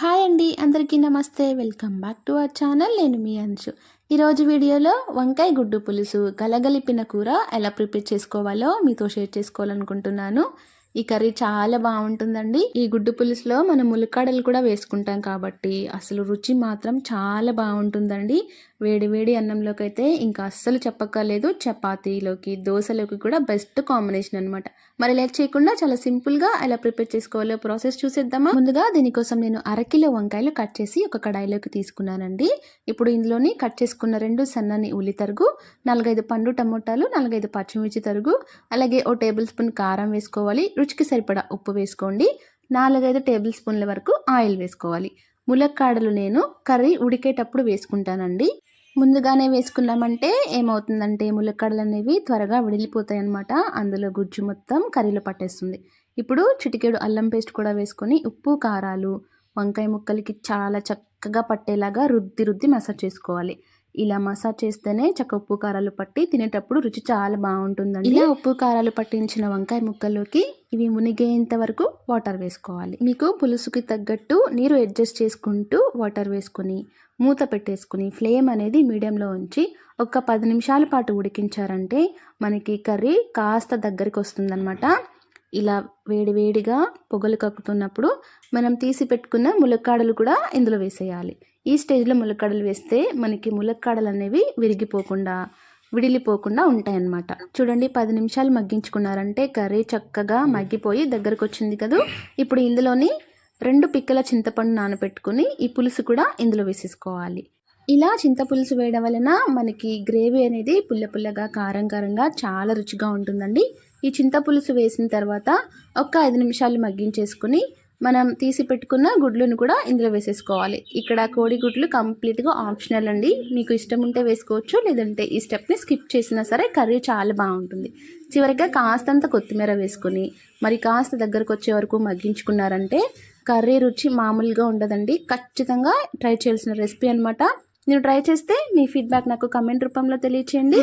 Hi అండి అందరికీ నమస్తే. Welcome back to our channel. నేను మీ అంశు ఈరోజు వీడియోలో వంకాయ గుడ్డు పులుసు కలగలిపిన కూర ఎలా ప్రిపేర్ చేసుకోవాలో మీతో షేర్ చేసుకోవాలనుకుంటున్నాను. ఈ కర్రీ చాలా బాగుంటుందండి. ఈ గుడ్డు పులుసులో మనం ములక్కాడలు కూడా వేసుకుంటాం కాబట్టి అసలు రుచి మాత్రం చాలా బాగుంటుందండి. వేడి వేడి అన్నంలోకి అయితే ఇంకా అస్సలు చెప్పక్కర్లేదు. చపాతీలోకి దోశలోకి కూడా బెస్ట్ కాంబినేషన్ అనమాట మరి లేట్ చేయకుండా చాలా సింపుల్గా ఎలా ప్రిపేర్ చేసుకోవాలో ప్రాసెస్ చూసేద్దామా? ముందుగా దీనికోసం నేను అరకిలో వంకాయలు కట్ చేసి ఒక కడాయిలోకి తీసుకున్నానండి. ఇప్పుడు ఇందులోని కట్ చేసుకున్న రెండు సన్నని ఉల్లి తరుగు నాలుగైదు పండు టమోటాలు నాలుగైదు పచ్చిమిర్చి తరుగు అలాగే ఓ టేబుల్ స్పూన్ కారం వేసుకోవాలి. రుచికి సరిపడా ఉప్పు వేసుకోండి. నాలుగైదు టేబుల్ స్పూన్ల వరకు ఆయిల్ వేసుకోవాలి. ములక్కాడలు నేను కర్రీ ఉడికేటప్పుడు వేసుకుంటానండి. ముందుగానే వేసుకున్నామంటే ఏమవుతుందంటే ములక్కాడలు అనేవి త్వరగా విడిలిపోతాయి అనమాట అందులో గుజ్జు మొత్తం కర్రీలో పట్టేస్తుంది. ఇప్పుడు చిటికెడు అల్లం పేస్ట్ కూడా వేసుకొని ఉప్పు కారాలు వంకాయ ముక్కలకి చాలా చక్కగా పట్టేలాగా రుద్ది రుద్ది మసాజ్ చేసుకోవాలి. ఇలా మసాజ్ చేస్తేనే చక్క ఉప్పు కారాలు పట్టి తినేటప్పుడు రుచి చాలా బాగుంటుందండి. ఇలా ఉప్పు కారాలు పట్టించిన వంకాయ ముక్కల్లోకి ఇవి మునిగేంత వరకు వాటర్ వేసుకోవాలి. మీకు పులుసుకి తగ్గట్టు నీరు అడ్జస్ట్ చేసుకుంటూ వాటర్ వేసుకొని మూత పెట్టేసుకుని ఫ్లేమ్ అనేది మీడియంలో ఉంచి ఒక పది నిమిషాల పాటు ఉడికించారంటే మనకి కర్రీ కాస్త దగ్గరికి వస్తుందన్నమాట. ఇలా వేడివేడిగా పొగలు కక్కుతున్నప్పుడు మనం తీసి పెట్టుకున్న ములక్కాడలు కూడా ఇందులో వేసేయాలి. ఈ స్టేజ్లో ములక్కాడలు వేస్తే మనకి ములక్కాడలు అనేవి విరిగిపోకుండా విడిలిపోకుండా ఉంటాయన్నమాట. చూడండి పది నిమిషాలు మగ్గించుకున్నారంటే కర్రీ చక్కగా మగ్గిపోయి దగ్గరకు వచ్చింది కదా. ఇప్పుడు ఇందులోని రెండు పిక్కల చింతపండు నానబెట్టుకుని ఈ పులుసు కూడా ఇందులో వేసేసుకోవాలి. ఇలా చింతపులుసు వేయడం వలన మనకి గ్రేవీ అనేది పుల్ల పుల్లగా కారం కారంగా చాలా రుచిగా ఉంటుందండి. ఈ చింతపులుసు వేసిన తర్వాత ఒక ఐదు నిమిషాలు మగ్గించేసుకుని మనం తీసి పెట్టుకున్న గుడ్లను కూడా ఇందులో వేసేసుకోవాలి. ఇక్కడ కోడి గుడ్లు కంప్లీట్గా ఆప్షనల్ అండి. మీకు ఇష్టం ఉంటే వేసుకోవచ్చు లేదంటే ఈ స్టెప్ని స్కిప్ చేసినా సరే కర్రీ చాలా బాగుంటుంది. చివరిగా కాస్తంత కొత్తిమీర వేసుకొని మరి కాస్త దగ్గరకు వచ్చే వరకు మగ్గించుకున్నారంటే కర్రీ రుచి మామూలుగా ఉండదండి. ఖచ్చితంగా ట్రై చేయాల్సిన రెసిపీ అనమాట నేను ట్రై చేస్తే మీ ఫీడ్బ్యాక్ నాకు కమెంట్ రూపంలో తెలియచేయండి.